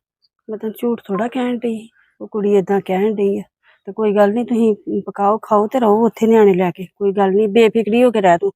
ਮੈਂ ਤਾਂ ਝੂਠ ਥੋੜਾ ਕਹਿਣ ਡਈ। ਉਹ ਕੁੜੀ ਏਦਾਂ ਕਹਿਣ ਡਈ ਆ। ਤੇ ਕੋਈ ਗੱਲ ਨਹੀਂ ਤੁਸੀਂ ਪਕਾਓ ਖਾਓ ਤੇ ਰਹੋ ਉੱਥੇ ਨਿਆਣੇ ਲੈ ਕੇ ਕੋਈ ਗੱਲ ਨਹੀਂ ਬੇਫਿਕਰੀ ਹੋ ਕੇ ਰਹਿ ਤੂੰ।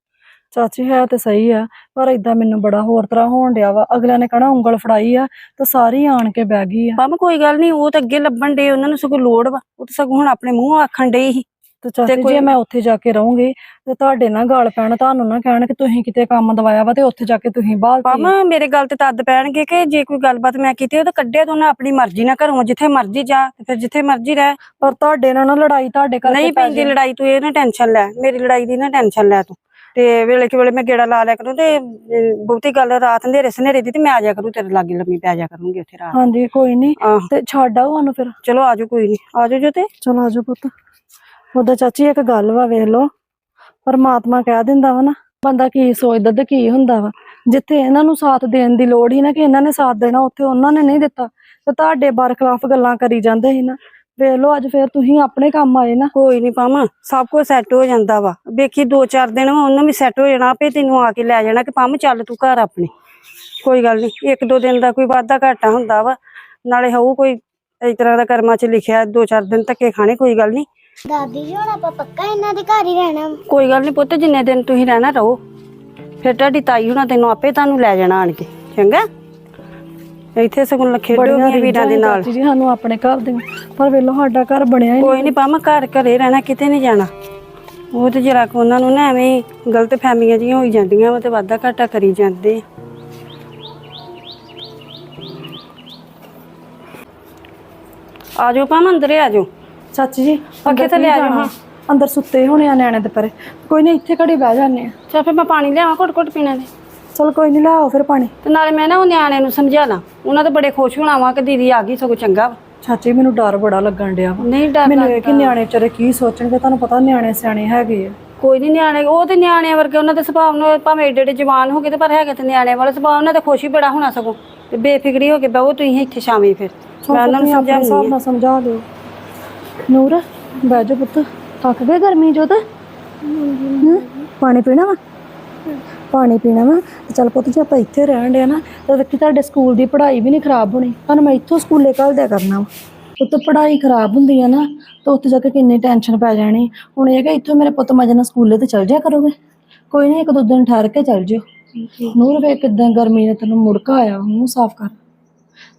ਚਾਚੀ ਹੈ ਤੇ ਸਹੀ ਆ ਪਰ ਇਦਾਂ ਮੈਨੂੰ ਬੜਾ ਹੋਰ ਤਰ੍ਹਾਂ ਹੋਣ ਡਿਆ ਵਾ। ਅਗਲਿਆਂ ਨੇ ਕਹਣਾ ਉਂਗਲ ਫੜਾਈ ਆ ਤੇ ਸਾਰੀ ਆਣ ਕੇ ਬਹਿ ਗਈ ਆ। ਪਾਪਾ ਕੋਈ ਗੱਲ ਨਹੀਂ ਉਹ ਤਾਂ ਅੱਗੇ ਲੱਭਣ ਡੇ ਉਹਨਾਂ ਨੂੰ ਸਗੋਂ ਲੋੜ ਵਾ। ਉਹ ਤਾਂ ਸਗੋਂ ਹੁਣ ਆਪਣੇ ਮੂੰਹ ਆਖਣ ਡਈ ਸੀ। ਤੇ ਚਾਚੀ ਜੇ ਮੈਂ ਉੱਥੇ ਜਾ ਕੇ ਰਹੂੰਗੀ ਤੇ ਤੁਹਾਡੇ ਨਾਲ ਗਾਲ ਪੈਣ ਤੁਹਾਨੂੰ ਨਾ ਕਹਿਣ ਕਿ ਤੁਸੀਂ ਕਿਤੇ ਕੰਮ ਦਵਾਇਆ ਵਾ ਤੇ ਉੱਥੇ ਜਾ ਕੇ ਤੁਸੀਂ ਬਾਹਰ ਪਾਪਾ ਮੇਰੇ ਗੱਲ ਤੇ ਤੱਦ ਪੈਣਗੇ ਕਿ ਜੇ ਕੋਈ ਗੱਲਬਾਤ ਮੈਂ ਕੀਤੀ ਉਹ ਤਾਂ ਕੱਢਿਆ ਤੂੰ ਨਾ ਆਪਣੀ ਮਰਜ਼ੀ ਨਾਲ ਘਰੋਂ ਜਿੱਥੇ ਮਰਜ਼ੀ ਜਾ ਤੇ ਫਿਰ ਜਿੱਥੇ ਮਰਜ਼ੀ ਰਹਿ। ਪਰ ਤੁਹਾਡੇ ਨਾਲ ਨਾ ਲੜਾਈ ਤੁਹਾਡੇ ਕਰਕੇ ਨਹੀਂ ਪੈਂਦੀ। ਲੜਾਈ ਤੂੰ ਇਹ ਨਾ ਟੈਨਸ਼ਨ ਲੈ ਮੇਰੀ ਲੜਾਈ ਦੀ ਨਾ ਟੈਨਸ਼ਨ ਲੈ ਤੂੰ। ਤੇ ਵੇਲੇ ਕਿ ਵੇਲੇ ਮੈਂ ਗੇੜਾ ਲਾ ਲਿਆ ਕਰੂੰ ਤੇ ਬਹੁਤੀ ਗੱਲ ਰਾਤ ਹਨੇਰੇ ਸਨੇਰੇ ਦੀ ਤੇ ਮੈਂ ਆ ਜਾ ਕਰੂੰ ਤੇਰੇ ਲਾਗੇ ਲੰਮੀ ਪੈ ਜਾ ਕਰੂੰਗੀ ਉੱਥੇ ਰਾਤ। ਹਾਂਜੀ ਕੋਈ ਨਹੀਂ ਤੇ ਛੱਡ ਆਓ ਸਾਨੂੰ ਫਿਰ। ਚਲੋ ਆਜੋ ਕੋਈ ਨਹੀਂ ਆਜੋ ਜੋ ਤੇ ਚਲੋ ਆਜੋ ਪੁੱਤ। ਉਹਦਾ ਚਾਚੀ ਇੱਕ ਗੱਲ ਵਾ, ਵੇਖ ਲਓ। ਪਰਮਾਤਮਾ ਕਹਿ ਦਿੰਦਾ ਵਾ ਨਾ, ਬੰਦਾ ਕੀ ਸੋਚਦਾ ਤੇ ਕੀ ਹੁੰਦਾ ਵਾ। ਜਿੱਥੇ ਇਹਨਾਂ ਨੂੰ ਸਾਥ ਦੇਣ ਦੀ ਲੋੜ ਹੀ ਨਾ, ਕਿ ਇਹਨਾਂ ਨੇ ਸਾਥ ਦੇਣਾ, ਉੱਥੇ ਉਹਨਾਂ ਨੇ ਨਹੀਂ ਦਿੱਤਾ। ਤੇ ਤੁਹਾਡੇ ਬਾਰ ਖਿਲਾਫ਼ ਗੱਲਾਂ ਕਰੀ ਜਾਂਦੇ ਸੀ ਨਾ। ਵੇਖ ਲਓ, ਅੱਜ ਫੇਰ ਤੁਸੀਂ ਆਪਣੇ ਕੰਮ ਆਏ ਨਾ। ਕੋਈ ਨਹੀਂ ਪਾਵਾਂ ਸਭ ਕੁਝ ਸੈੱਟ ਹੋ ਜਾਂਦਾ ਵਾ। ਵੇਖੀ ਦੋ ਚਾਰ ਦਿਨ ਵਾ, ਉਹਨਾਂ ਵੀ ਸੈੱਟ ਹੋ ਜਾਣਾ, ਆਪੇ ਤੈਨੂੰ ਆ ਕੇ ਲੈ ਜਾਣਾ ਕਿ ਪੰਮ ਚੱਲ ਤੂੰ ਘਰ ਆਪਣੇ। ਕੋਈ ਗੱਲ ਨਹੀਂ ਇੱਕ ਦੋ ਦਿਨ ਦਾ ਕੋਈ ਵਾਧਾ ਘਾਟਾ ਹੁੰਦਾ ਵਾ। ਨਾਲੇ ਹੋਊ ਕੋਈ ਇਸ ਤਰ੍ਹਾਂ ਦਾ ਕਰਮਾਂ 'ਚ ਲਿਖਿਆ, ਦੋ ਚਾਰ ਦਿਨ ਧੱਕੇ ਖਾਣੇ, ਕੋਈ ਗੱਲ ਨਹੀਂ ਦਾਦੀ ਜੀ ਹੁਣ ਆਪਾਂ ਪੱਕਾ ਇਹਨਾਂ ਦੇ ਘਰ ਹੀ ਰਹਿਣਾ। ਵਾ। ਕੋਈ ਗੱਲ ਨਹੀਂ ਪੁੱਤ ਜਿੰਨੇ ਦਿਨ ਤੁਸੀਂ ਰਹਿਣਾ ਰਹੋ। ਫਿਰ ਤੁਹਾਡੀ ਤਾਈ ਹੁਣਾਂ ਤੈਨੂੰ ਆਪੇ ਤੁਹਾਨੂੰ ਲੈ ਜਾਣਾ ਆਣ ਕੇ ਚੰਗਾ? ਇੱਥੇ ਸਗੋਂ ਖੇਡੋਗੀਆਂ ਵੀਰਾਂ ਦੇ ਨਾਲ। ਚਾਚੀ ਜੀ ਸਾਨੂੰ ਆਪਣੇ ਘਰ ਦੇ ਪਰ ਵੇਖ ਲਓ ਸਾਡਾ ਘਰ ਬਣਿਆ ਹੀ ਨਹੀਂ। ਕੋਈ ਨਹੀਂ ਪਾਵਾਂ ਘਰ ਘਰੇ ਰਹਿਣਾ ਕਿਤੇ ਨਹੀਂ ਜਾਣਾ। ਉਹ ਤੇ ਜਰਾ ਕੁ ਉਹਨਾਂ ਨੂੰ ਨਾ ਐਵੇਂ ਹੀ ਗਲਤ ਫਹਿਮੀਆਂ ਜਿਹੀਆਂ ਹੋਈ ਜਾਂਦੀਆਂ ਵਾ ਤੇ ਵਾਧਾ ਘਾਟਾ ਕਰੀ ਜਾਂਦੇ ਆ। ਆਜੋ ਪਾਵਾਂ ਅੰਦਰੇ ਆਜੋ ਚਾਚੀ ਜੀ ਪੱਖੇ ਥੱਲੇ ਆ ਜਾਓ? ਹਾਂ। ਅੰਦਰ ਸੁੱਤੇ ਹੋਣੇ ਆ ਨਿਆਣੇ ਦੇ ਪਰੇ। ਕੋਈ ਨਹੀਂ ਇੱਥੇ ਘੜੀ ਬਹਿ ਜਾਂਦੇ ਆ। ਚਲ ਫਿਰ ਮੈਂ ਪਾਣੀ ਲਿਆਵਾਂ ਘੁੱਟ ਘੁੱਟ ਪੀਣਾ ਦੇ ਚਲ ਕੋਈ ਨਹੀਂ ਲਾਓ ਫਿਰ ਪਾਣੀ। ਤੇ ਨਾਲੇ ਮੈਂ ਨਾ ਉਹ ਨਿਆਣੇ ਨੂੰ ਸਮਝਾ ਲਾਂ। ਉਹਨਾਂ ਤਾਂ ਬੜੇ ਖੁਸ਼ ਹੋਣਾ ਵਾ ਕਿ ਦੀਦੀ ਆ ਗਈ ਸਗੋਂ ਚੰਗਾ ਵਾ। ਚਾਚੀ ਮੈਨੂੰ ਡਰ ਬੜਾ ਲੱਗਣ ਡਿਆ ਵਾ। ਨਹੀਂ ਡਰ ਮੈਨੂੰ ਇਹ ਕਿ ਨਿਆਣੇ ਵਿਚਾਰੇ ਕੀ ਸੋਚਣਗੇ ਤੁਹਾਨੂੰ ਪਤਾ ਨਿਆਣੇ ਸਿਆਣੇ ਹੈਗੇ ਆ। ਕੋਈ ਨਹੀਂ ਨਿਆਣੇ ਉਹ ਤੇ ਨਿਆਣਿਆਂ ਵਰਗੇ ਉਹਨਾਂ ਦੇ ਸੁਭਾਅ ਨੂੰ ਭਾਵੇਂ ਏਡੇ ਏਡੇ ਜਵਾਨ ਹੋ ਗਏ ਤੇ ਪਰ ਹੈਗੇ ਤੇ ਨਿਆਣਿਆਂ ਵਾਲੇ ਸੁਭਾਅ ਉਹਨਾਂ ਦਾ ਖੁਸ਼ ਹੀ ਬੜਾ ਹੋਣਾ ਸਗੋਂ। ਤੇ ਬੇਫਿਕਰੀ ਹੋ ਕੇ ਬਹੋ ਤੁਸੀਂ ਇੱਥੇ ਸ਼ਾਮੀ ਫਿਰ। ਮੈਂ ਉਹਨਾਂ ਨੂੰ ਸਮਝਾਉਂਦੀ ਸਮਝਾ ਦਿਓ। ਨੂਰ ਬਹਿ ਜਾ ਪੁੱਤ। ਥੱਕ ਗਏ ਗਰਮੀ ਜੋ ਤਾਂ? ਪਾਣੀ ਪੀਣਾ ਵਾ? ਪਾਣੀ ਪੀਣਾ ਵਾ? ਤੇ ਚੱਲ ਪੁੱਤ ਜੇ ਆਪਾਂ ਇੱਥੇ ਰਹਿਣ ਡਿਆ ਨਾ ਤਾਂ ਵੇਖੀ ਤੁਹਾਡੇ ਸਕੂਲ ਦੀ ਪੜ੍ਹਾਈ ਵੀ ਨਹੀਂ ਖਰਾਬ ਹੋਣੀ। ਤੁਹਾਨੂੰ ਮੈਂ ਇੱਥੋਂ ਸਕੂਲੇ ਘੱਲ ਦਿਆ ਕਰਨਾ ਵਾ। ਉੱਤੇ ਪੜ੍ਹਾਈ ਖਰਾਬ ਹੁੰਦੀ ਆ ਨਾ ਤਾਂ ਉੱਥੇ ਜਾ ਕੇ ਕਿੰਨੀ ਟੈਨਸ਼ਨ ਪੈ ਜਾਣੀ। ਹੁਣ ਇਹ ਕਿ ਇੱਥੋਂ ਮੇਰੇ ਪੁੱਤ ਮਜੇ ਨਾਲ ਸਕੂਲੇ ਤੇ ਚਲ ਜਾ ਕਰੋਗੇ। ਕੋਈ ਨਹੀਂ ਇੱਕ ਦੋ ਦਿਨ ਠਹਿਰ ਕੇ ਚੱਲ ਜਿਓ। ਨੂਰ ਵੇ ਕਿਦਾਂ ਗਰਮੀ ਨੇ ਤੈਨੂੰ ਮੁੜਕਾ ਆਇਆ ਮੂੰਹ ਸਾਫ਼ ਕਰ।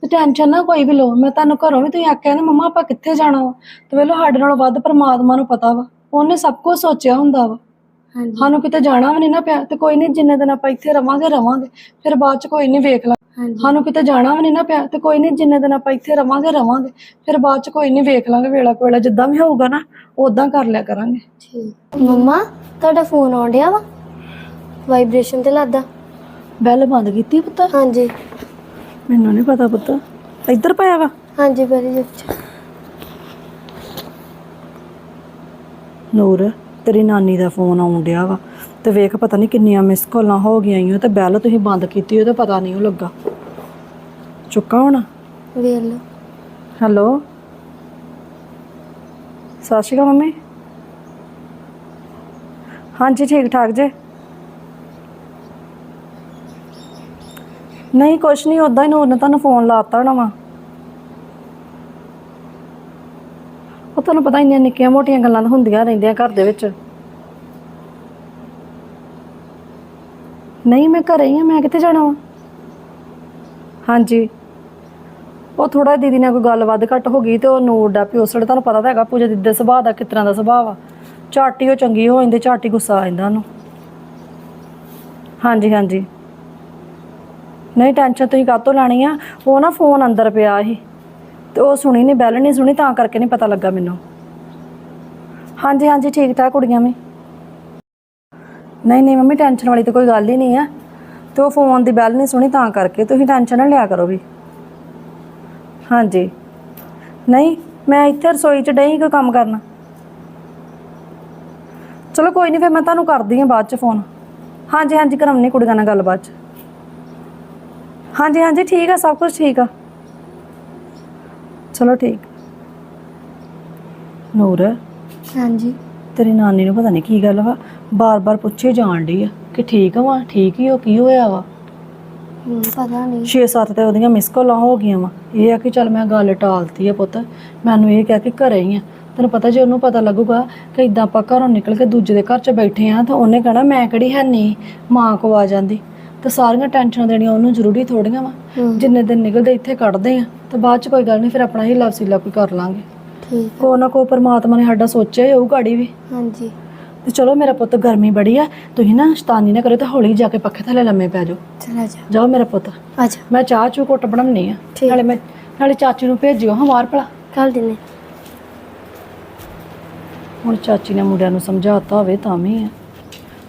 ਤੇ ਟੈਨਸ਼ਨ ਨਾ ਕੋਈ ਵੀ ਲੋ ਮੈਂ ਤੁਹਾਨੂੰ ਘਰੋਂ ਵੀ ਤੁਸੀਂ ਆਖਿਆ ਨਾ ਮੰਮਾ ਆਪਾਂ ਕਿੱਥੇ ਜਾਣਾ ਵਾ? ਤੇ ਵੇਲੋ ਸਾਡੇ ਨਾਲੋਂ ਵੱਧ ਪਰਮਾਤਮਾ ਨੂੰ ਪਤਾ ਵਾ। ਉਹਨੇ ਸਭ ਕੁਝ ਸੋਚਿਆ ਹੁੰਦਾ ਵਾ। ਹਾਂਜੀ। ਸਾਨੂੰ ਕਿਤੇ ਜਾਣਾ ਵੀ ਨਹੀਂ ਨਾ ਪਿਆ। ਤੇ ਕੋਈ ਨਹੀਂ ਜਿੰਨੇ ਦਿਨ ਆਪਾਂ ਇੱਥੇ ਰਵਾਂਗੇ ਰਵਾਂਗੇ। ਫਿਰ ਬਾਅਦ ਚ ਕੋਈ ਨਹੀਂ ਵੇਖ ਲਾ। ਹਾਂਜੀ। ਸਾਨੂੰ ਕਿਤੇ ਜਾਣਾ ਵੀ ਨਹੀਂ ਨਾ ਪਿਆ। ਤੇ ਕੋਈ ਨਹੀਂ ਜਿੰਨੇ ਦਿਨ ਆਪਾਂ ਇੱਥੇ ਰਵਾਂਗੇ ਰਵਾਂਗੇ। ਫਿਰ ਬਾਅਦ ਚ ਕੋਈ ਨਹੀਂ ਵੇਖ ਲਾਂਗੇ ਵੇਲਾ ਕੋਲਾ ਜਿੱਦਾਂ ਵੀ ਹੋਊਗਾ ਨਾ ਉਦਾਂ ਕਰ ਲਿਆ ਕਰਾਂਗੇ। ਠੀਕ। ਮੰਮਾ ਤੁਹਾਡਾ ਫੋਨ ਆਉਣ ਡਿਆ ਵਾ? ਵਾਈਬ੍ਰੇਸ਼ਨ ਤੇ ਲੱਗਦਾ। ਬੈਲ ਬੰਦ ਕੀਤੀ ਪੁੱਤ? ਹਾਂਜੀ। ਮੈਨੂੰ ਨਹੀਂ ਪਤਾ ਪੁੱਤ। ਇੱਧਰ ਪਿਆ ਵਾ? ਹਾਂਜੀ ਬਰੀ ਜੀ ਨੂਰ ਤੇਰੀ ਨਾਨੀ ਦਾ ਫੋਨ ਆਉਣ ਡਿਆ ਵਾ। ਤੇ ਵੇਖ ਪਤਾ ਨਹੀਂ ਕਿੰਨੀਆਂ ਮਿਸ ਕਾਲਾਂ ਹੋ ਗਈਆਂ ਈ ਓ ਤੇ ਬੈਲ ਤੁਸੀਂ ਬੰਦ ਕੀਤੀ ਉਹ ਤਾਂ ਪਤਾ ਨਹੀਂ ਉਹ ਲੱਗਾ। ਚੁੱਕਾ ਹੋਣਾ? ਵੇਖ ਲਓ। ਹੈਲੋ? ਸਤਿ ਸ਼੍ਰੀ ਅਕਾਲ ਮੰਮੀ। ਹਾਂਜੀ ਠੀਕ ਠਾਕ ਜੇ? ਨਹੀਂ, ਕੁਛ ਨਹੀਂ ਉਦਾਂ ਹੀ ਨੂਰ ਨੇ ਤੁਹਾਨੂੰ ਫੋਨ ਲਾਤਾ ਹੋਣਾ ਵਾ। ਉਹ ਤੁਹਾਨੂੰ ਪਤਾ ਇੰਨੀਆਂ ਨਿੱਕੀਆਂ ਮੋਟੀਆਂ ਗੱਲਾਂ ਤਾਂ ਹੁੰਦੀਆਂ ਰਹਿੰਦੀਆਂ ਘਰ ਦੇ ਵਿੱਚ। ਨਹੀਂ, ਮੈਂ ਘਰੇ ਹੀ ਆ, ਮੈਂ ਕਿੱਥੇ ਜਾਣਾ ਵਾ? ਹਾਂਜੀ। ਉਹ ਥੋੜਾ ਦੀਦੀ ਨਾਲ ਕੋਈ ਗੱਲ ਵੱਧ ਘੱਟ ਹੋ ਗਈ ਤੇ ਉਹ ਨੂਰ ਦਾ ਪਿਓ ਸੜ ਤੁਹਾਨੂੰ ਪਤਾ ਤਾਂ ਹੈਗਾ, ਪੂਜਾ ਦੀਦੀ ਦੇ ਸੁਭਾਅ ਦਾ ਕਿਸ ਤਰ੍ਹਾਂ ਦਾ ਸੁਭਾਅ ਵਾ। ਝਾਟੀ ਉਹ ਚੰਗੀ ਹੋ ਜਾਂਦੀ, ਝਾਟੀ ਗੁੱਸਾ ਆ ਜਾਂਦਾ ਉਹਨੂੰ। ਹਾਂਜੀ ਹਾਂਜੀ। ਨਹੀਂ ਟੈਨਸ਼ਨ ਤੁਸੀਂ ਕਾਹਤੋਂ ਲੈਣੀ ਆ? ਉਹ ਨਾ ਫੋਨ ਅੰਦਰ ਪਿਆ ਸੀ ਤੇ ਉਹ ਸੁਣੀ ਨਹੀਂ ਬੈਲ ਨਹੀਂ ਸੁਣੀ, ਤਾਂ ਕਰਕੇ ਨਹੀਂ ਪਤਾ ਲੱਗਾ ਮੈਨੂੰ। ਹਾਂਜੀ ਹਾਂਜੀ, ਠੀਕ ਠਾਕ ਕੁੜੀਆਂ ਵੀ। ਨਹੀਂ ਨਹੀਂ, ਮੰਮੀ ਟੈਨਸ਼ਨ ਵਾਲੀ ਤਾਂ ਕੋਈ ਗੱਲ ਹੀ ਨਹੀਂ ਆ। ਤੇ ਉਹ ਫੋਨ ਦੀ ਬੈਲ ਨਹੀਂ ਸੁਣੀ, ਤਾਂ ਕਰਕੇ ਤੁਸੀਂ ਟੈਨਸ਼ਨ ਨਾ ਲਿਆ ਕਰੋ ਵੀ। ਹਾਂਜੀ। ਨਹੀਂ, ਮੈਂ ਇੱਥੇ ਰਸੋਈ 'ਚ ਡਈ ਕੋਈ ਕੰਮ ਕਰਨਾ। ਚਲੋ ਕੋਈ ਨਹੀਂ, ਫਿਰ ਮੈਂ ਤੁਹਾਨੂੰ ਕਰਦੀ ਹਾਂ ਬਾਅਦ 'ਚ ਫੋਨ ਹਾਂਜੀ ਹਾਂਜੀ, ਕਰਾਉਣੀ ਕੁੜੀਆਂ ਨਾਲ ਗੱਲ ਬਾਅਦ 'ਚ। ਹਾਂਜੀ ਹਾਂਜੀ ਠੀਕ ਆ ਸਭ ਕੁਝ ਠੀਕ ਆ। ਚਲੋ ਠੀਕ। ਨੂਰ ਹਾਂਜੀ। ਤੇਰੀ ਨਾਨੀ ਨੂੰ ਪਤਾ ਨਹੀਂ ਕੀ ਗੱਲ ਵਾ ਬਾਰ-ਬਾਰ ਪੁੱਛੇ ਜਾਣ ਡਈ ਆ ਕਿ ਠੀਕ ਵਾ ਠੀਕ ਹੀ ਹੋ ਕੀ ਹੋਇਆ ਵਾ? ਹਮ, ਪਤਾ ਨਹੀਂ 6-7 ਤੇ ਉਹਦੀਆਂ ਮਿਸ ਕਾਲਾਂ ਹੋ ਗਈਆਂ ਵਾ। ਇਹ ਆ ਕਿ ਚੱਲ ਮੈਂ ਗੱਲ ਟਾਲਤੀ ਆ ਪੁੱਤ ਮੈਨੂੰ ਇਹ ਕਹਿ ਕੇ ਘਰੇ ਹੀ ਆ। ਤੈਨੂੰ ਪਤਾ ਜੇ ਉਹਨੂੰ ਪਤਾ ਲੱਗੂਗਾ ਕਿ ਇਦਾਂ ਆਪਾਂ ਘਰੋਂ ਨਿਕਲ ਕੇ ਦੂਜੇ ਦੇ ਘਰ 'ਚ ਬੈਠੇ ਆ ਤਾਂ ਉਹਨੇ ਕਹਣਾ ਮੈਂ ਕਿਹੜੀ ਹੈ ਨਹੀਂ ਮਾਂ ਕੋ ਆ ਜਾਂਦੀ। ਤੇ ਸਾਰੀਆਂ ਟੈਨਸ਼ਨਾਂ ਦੇਣੀਆਂ ਉਹਨੂੰ ਜ਼ਰੂਰੀ ਥੋੜੀਆਂ ਵਾ। ਜਿੰਨੇ ਦਿਨ ਨਿਕਲਦੇ ਇੱਥੇ ਕੱਢਦੇ ਆ ਤੇ ਬਾਅਦ 'ਚ ਕੋਈ ਗੱਲ ਨਹੀਂ ਫਿਰ ਆਪਣਾ ਹੀ ਲਵਸੀਲਾ ਕੋਈ ਕਰ ਲਾਂਗੇ। ਠੀਕ। ਕੋ ਨਾ ਕੋ ਪਰਮਾਤਮਾ ਨੇ ਸਾਡਾ ਸੋਚਿਆ ਹੀ ਹੋਊ ਗਾੜੀ ਵੀ। ਹਾਂਜੀ। ਤੇ ਚਲੋ ਮੇਰਾ ਪੁੱਤ ਗਰਮੀ ਬੜੀ ਆ ਤੁਸੀਂ ਨਾ ਸ਼ਤਾਨੀ ਨਾ ਕਰੋ ਤੇ ਹੌਲੀ ਜਾ ਕੇ ਪੱਖੇ ਥੱਲੇ ਲੰਮੇ ਪੈ ਜਾਓ। ਚਲਾ ਜਾ। ਜਾਓ ਮੇਰਾ ਪੁੱਤ। ਅੱਛਾ ਮੈਂ ਚਾਹ ਚੂ ਘੁੱਟ ਬਣਾਉਣੀ ਆ। ਠੀਕ। ਨਾਲੇ ਮੈਂ ਨਾਲੇ ਚਾਚੀ ਨੂੰ ਭੇਜਿਓ ਹਾਂ ਬਾਹਰ ਭਲਾ। ਕੱਲ ਦਿਨੇ। ਹੁਣ ਚਾਚੀ ਨੇ ਮੁੰਡਿਆਂ ਨੂੰ ਸਮਝਾਤਾ ਹੋਵੇ ਤਾਂ ਵੀ ਆ।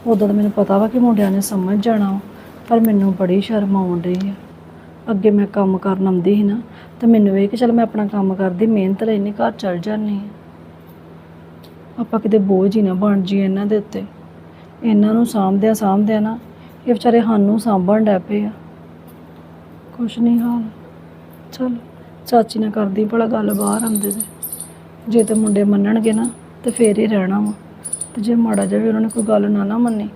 ਉਦੋਂ ਤਾਂ ਮੈਨੂੰ ਪਤਾ ਵਾ ਕਿ ਮੁੰਡਿਆਂ ਨੇ ਸਮਝ ਜਾਣਾ ਵਾ, ਪਰ ਮੈਨੂੰ ਬੜੀ ਸ਼ਰਮ ਆਉਣ ਰਹੀ ਆ। ਅੱਗੇ ਮੈਂ ਕੰਮ ਕਰਨ ਆਉਂਦੀ ਸੀ ਨਾ, ਤੇ ਮੈਨੂੰ ਇਹ ਕਿ ਚਲ ਮੈਂ ਆਪਣਾ ਕੰਮ ਕਰਦੀ, ਮਿਹਨਤ ਲੈਣੀ ਘਰ ਚਲ ਜਾਂਦੀ ਆ। ਆਪਾਂ ਕਿਤੇ ਬੋਝ ਹੀ ਨਾ ਬਣ ਜੀ ਇਹਨਾਂ ਦੇ ਉੱਤੇ। ਇਹਨਾਂ ਨੂੰ ਸਾਂਭਦਿਆਂ ਸਾਂਭਦਿਆਂ ਨਾ, ਇਹ ਵਿਚਾਰੇ ਸਾਨੂੰ ਸਾਂਭਣ ਡੈ ਪਏ ਆ। ਕੁਛ ਨਹੀਂ ਹਾਲ। ਚਲ, ਚਾਚੀ ਨਾਲ ਕਰਦੀ ਭਲਾ ਗੱਲ ਬਾਹਰ ਆਉਂਦੇ ਤੇ। ਜੇ ਤੇ ਮੁੰਡੇ ਮੰਨਣਗੇ ਨਾ, ਤੇ ਫੇਰ ਹੀ ਰਹਿਣਾ ਵਾ। ਤੇ ਜੇ ਮਾੜਾ ਜਿਹਾ ਵੀ ਉਹਨਾਂ ਨੇ ਕੋਈ ਗੱਲ ਨਾ ਨਾ ਮੰਨੀ,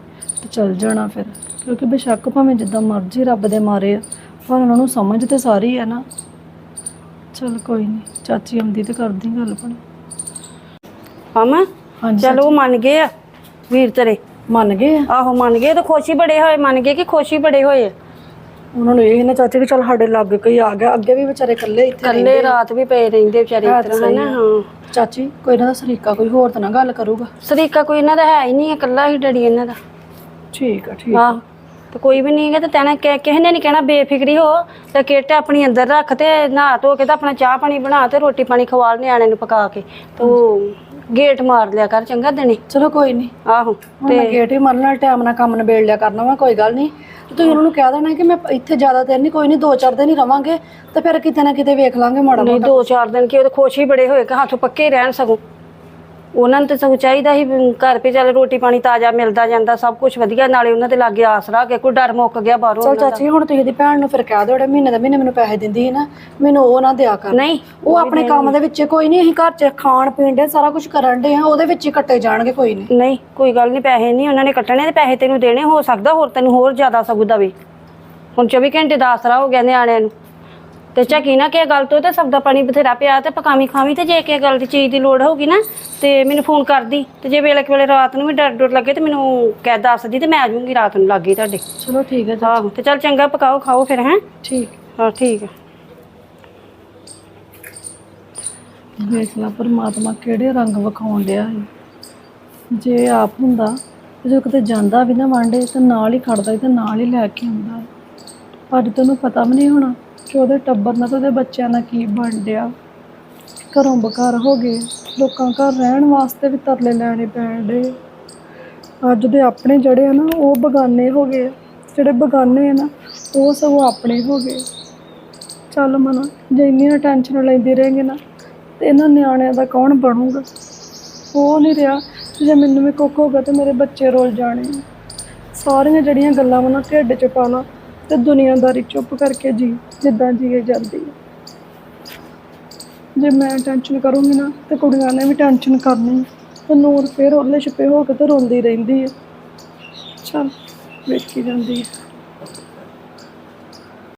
ਤੇ ਚੱਲ ਜਾਣਾ ਫਿਰ। ਕਿਉਂਕਿ ਬੇਸ਼ੱਕ ਭਾਵੇਂ ਜਿੱਦਾਂ ਮਰਜ਼ੀ ਰੱਬ ਦੇ ਮਾਰੇ ਆ ਪਰ ਉਹਨਾਂ ਨੂੰ ਸਮਝ ਤੇ ਸਾਰੀ ਆ ਨਾ। ਚਲ ਕੋਈ ਨਹੀਂ ਚਾਚੀ ਆਉਂਦੀ ਤੇ ਕਰਦੀ ਗੱਲ ਬਣ ਹਮ ਹਾਂਜੀ ਚਲੋ ਉਹ ਮੰਨ ਗਏ ਆ ਵੀਰ ਤੇਰੇ? ਮੰਨ ਗਏ ਆ। ਆਹੋ ਮੰਨ ਗਏ ਤੇ ਖੁਸ਼ੀ ਬੜੇ ਹੋਏ ਮੰਨ ਗਏ ਕਿ ਖੁਸ਼ੀ ਬੜੇ ਹੋਏ? ਆ। ਉਹਨਾਂ ਨੂੰ ਇਹ ਸੀ ਨਾ ਚਾਚੀ ਕਿ ਚਲ ਸਾਡੇ ਲੱਗ ਕੋਈ ਆ ਗਿਆ ਅੱਗੇ ਵੀ ਵਿਚਾਰੇ ਇਕੱਲੇ ਇੱਥੇ ਇਕੱਲੇ ਰਾਤ ਵੀ ਪਏ ਰਹਿੰਦੇ ਵਿਚਾਰੇ ਹੈ ਇਸ ਤਰ੍ਹਾਂ ਸਹੀ ਹਨਾ? ਆ। ਹਾਂ ਚਾਚੀ ਕੋਈ ਇਹਨਾਂ ਦਾ ਸਰੀਕਾ ਕੋਈ ਹੋਰ ਤਾਂ ਨਾ ਗੱਲ ਕਰੂਗਾ। ਸਰੀਕਾ ਕੋਈ ਇਹਨਾਂ ਦਾ ਹੈ ਹੀ ਨਹੀਂ ਹੈ, ਇਕੱਲਾ ਹੀ ਡੈਡੀ ਇਹਨਾਂ ਦਾ। ਠੀਕ ਆ ਠੀਕ ਆਹ। ਤੇ ਕੋਈ ਵੀ ਨਹੀਂ ਹੈਗਾ ਤੇ ਤੈਨੂੰ ਕਿ- ਕਿਸੇ ਨੇ ਨਹੀਂ ਕਹਿਣਾ ਬੇਫਿਕਰੀ ਹੋ ਤੇ ਕਿਟ ਆਪਣੀ ਅੰਦਰ ਰੱਖ ਤੇ ਨਹਾ ਧੋ ਕੇ ਤੇ ਆਪਣਾ ਚਾਹ ਪਾਣੀ ਬਣਾ ਤੇ ਰੋਟੀ ਪਾਣੀ ਖਵਾਲ ਨਿਆਣੇ ਨੂੰ ਪਕਾ ਕੇ ਤੇ ਗੇਟ ਮਾਰ ਲਿਆ ਕਰ ਚੰਗਾ ਦਿਨੇ। ਚਲੋ ਕੋਈ ਨਹੀਂ ਆਹੋ ਹੁਣ ਮੈਂ ਗੇਟ ਹੀ ਮਰਨ ਨਾਲ ਟਾਈਮ ਨਾਲ ਕੰਮ ਨਿਬੇੜ ਲਿਆ ਕਰਨਾ ਵਾ ਕੋਈ ਗੱਲ ਨਹੀਂ ਤੇ ਤੁਸੀਂ ਉਹਨਾਂ ਨੂੰ ਕਹਿ ਦੇਣਾ ਕਿ ਮੈਂ ਇੱਥੇ ਜ਼ਿਆਦਾ ਦਿਨ ਨਹੀਂ ਕੋਈ ਨਹੀਂ ਦੋ ਚਾਰ ਦਿਨ ਹੀ ਰਵਾਂਗੇ ਤੇ ਫਿਰ ਕਿਤੇ ਨਾ ਕਿਤੇ ਵੇਖ ਲਾਂਗੇ ਮਾੜਾ ਨਹੀਂ ਦੋ ਚਾਰ ਦਿਨ ਕੀ ਉਹ ਤਾਂ ਖੁਸ਼ ਹੀ ਬੜੇ ਹੋਏ ਕਿ ਹੱਥ ਪੱਕੇ ਰਹਿਣ ਸਗੋਂ ਉਹਨਾਂ ਨੂੰ ਤਾਂ ਸਗੋਂ ਚਾਹੀਦਾ ਵੀ ਘਰ ਪੇ ਚੱਲ ਰੋਟੀ ਪਾਣੀ ਤਾਜ਼ਾ ਮਿਲਦਾ ਜਾਂਦਾ ਸਭ ਕੁਝ ਵਧੀਆ ਨਾਲੇ ਉਹਨਾਂ ਦੇ ਲਾਗੇ ਆਸਰਾ ਕੇ ਕੋਈ ਡਰ ਮੁੱਕ ਗਿਆ ਬਾਹਰੋਂ ਚਲ ਉਹਨਾਂ ਦਾ। ਚਾਚੀ ਹੁਣ ਤੁਸੀਂ ਇਹਦੀ ਭੈਣ ਨੂੰ ਫਿਰ ਕਹਿ ਦਿਓ ਜਿਹੜੇ ਮਹੀਨੇ ਦਾ ਮਹੀਨੇ ਮੈਨੂੰ ਪੈਸੇ ਦਿੰਦੀ ਸੀ ਨਾ ਮੈਨੂੰ ਉਹ ਨਾ ਦਿਆ ਕਰ। ਨਹੀਂ ਉਹ ਆਪਣੇ ਕੰਮ ਦੇ ਵਿੱਚ ਕੋਈ ਨਹੀਂ ਅਸੀਂ ਘਰ 'ਚ ਖਾਣ ਪੀਣ ਦੇ ਸਾਰਾ ਕੁਝ ਕਰਨ ਦੇ ਆ ਉਹਦੇ ਵਿੱਚ ਹੀ ਕੱਟੇ ਜਾਣਗੇ ਕੋਈ ਨਹੀਂ। ਨਹੀਂ ਕੋਈ ਗੱਲ ਨਹੀਂ ਪੈਸੇ ਨਹੀਂ ਉਹਨਾਂ ਨੇ ਕੱਟਣੇ ਤੇ ਪੈਸੇ ਤੈਨੂੰ ਦੇਣੇ ਹੋ ਸਕਦਾ ਹੋਰ ਤੈਨੂੰ ਹੋਰ ਜ਼ਿਆਦਾ ਸਗੋਂ ਦਵੇ। ਹੁਣ 24 ਘੰਟੇ ਦਾ ਆਸਰਾ ਹੋ ਗਿਆ ਨਿਆਣਿਆਂ ਨੂੰ। ਤੇ ਝਕੀ ਨਾ ਕਿ ਗੱਲ ਤੋਂ ਤੇ ਸਭ ਦਾ ਪਾਣੀ ਬਥੇਰਾ ਪਿਆ ਤੇ ਪਕਾਵੀ ਖਾਵੀ ਤੇ ਜੇ ਕਿਸੇ ਗੱਲ ਦੀ ਚੀਜ਼ ਦੀ ਲੋੜ ਹੋਊਗੀ ਨਾ ਤੇ ਮੈਨੂੰ ਫੋਨ ਕਰਦੀ ਤੇ ਜੇ ਵੇਲੇ ਕੁ ਵੇਲੇ ਰਾਤ ਨੂੰ ਵੀ ਡਰ ਡਰ ਲੱਗੇ ਤੇ ਮੈਨੂੰ ਕਹਿ ਦੱਸਦੀ ਤੇ ਮੈਂ ਆ ਜਾਊਂਗੀ ਰਾਤ ਨੂੰ ਲਾਗੇ ਤੁਹਾਡੇ। ਚਲੋ ਠੀਕ ਹੈ ਆਹੋ ਤੇ ਚੱਲ ਚੰਗਾ ਪਕਾਓ ਖਾਓ ਫਿਰ ਹੈਂ? ਠੀਕ। ਹਾਂ ਠੀਕ ਹੈ ਵੇਖ ਲਾ ਪਰਮਾਤਮਾ ਕਿਹੜੇ ਰੰਗ ਵਿਖਾਉਣ ਡਿਆ ਜੇ ਆਪ ਹੁੰਦਾ ਤੇ ਜੋ ਕਿਤੇ ਜਾਂਦਾ ਵੀ ਨਾ ਵਾਂਡੇ ਤੇ ਨਾਲ ਹੀ ਖੜਦਾ ਸੀ ਤੇ ਨਾਲ ਹੀ ਲੈ ਕੇ ਆਉਂਦਾ ਅੱਜ ਤੈਨੂੰ ਪਤਾ ਵੀ ਨਹੀਂ ਹੋਣਾ। ਕਿ ਉਹਦੇ ਟੱਬਰ ਨਾਲ ਤੇ ਉਹਦੇ ਬੱਚਿਆਂ ਨਾਲ ਕੀ ਬਣ ਡਿਆ ਘਰੋਂ ਬਕਾਰ ਹੋ ਗਏ। ਲੋਕਾਂ ਘਰ ਰਹਿਣ ਵਾਸਤੇ ਵੀ ਤਰਲੇ ਲੈਣੇ ਪੈਣ ਡੇ ਅੱਜ ਦੇ ਆਪਣੇ ਜਿਹੜੇ ਆ ਨਾ, ਉਹ ਬਗਾਨੇ ਹੋ ਗਏ। ਜਿਹੜੇ ਬਗਾਨੇ ਆ ਨਾ, ਉਹ ਸਗੋਂ ਆਪਣੇ ਹੋ ਗਏ। ਚੱਲ ਮਨਾ, ਜੇ ਇੰਨੀਆਂ ਟੈਨਸ਼ਨ ਲੈਂਦੀ ਰਹੇਂਗੇ ਨਾ, ਤੇ ਇਹਨਾਂ ਨਿਆਣਿਆਂ ਦਾ ਕੌਣ ਬਣੂਗਾ? ਉਹ ਨਹੀਂ ਰਿਹਾ ਜੇ ਮੈਨੂੰ ਵੀ ਕੁੱਖ ਹੋਗਾ ਤੇ ਮੇਰੇ ਬੱਚੇ ਰੋਲ ਜਾਣੇ। ਸਾਰੀਆਂ ਜਿਹੜੀਆਂ ਗੱਲਾਂ ਮਨਾ ਢਿੱਡ 'ਚ ਪਾ ਲਾ। ਤੇ ਦੁਨੀਆਦਾਰੀ ਚੁੱਪ ਕਰਕੇ ਜੀ, ਜਿੱਦਾਂ ਜੀਏ ਜਾਂਦੀ ਹੈ ਜੇ ਮੈਂ ਟੈਨਸ਼ਨ ਕਰੂੰਗੀ ਨਾ, ਤੇ ਕੁੜੀਆਂ ਨੇ ਵੀ ਟੈਨਸ਼ਨ ਕਰਨੀ ਤੇ ਨੂਰ ਫੇਰ ਉਹਲੇ ਛਪੇ ਹੋ ਕੇ ਤੇ ਰੋਂਦੀ ਰਹਿੰਦੀ ਹੈ ਚਲ, ਵੇਖੀ ਜਾਂਦੀ ਹੈ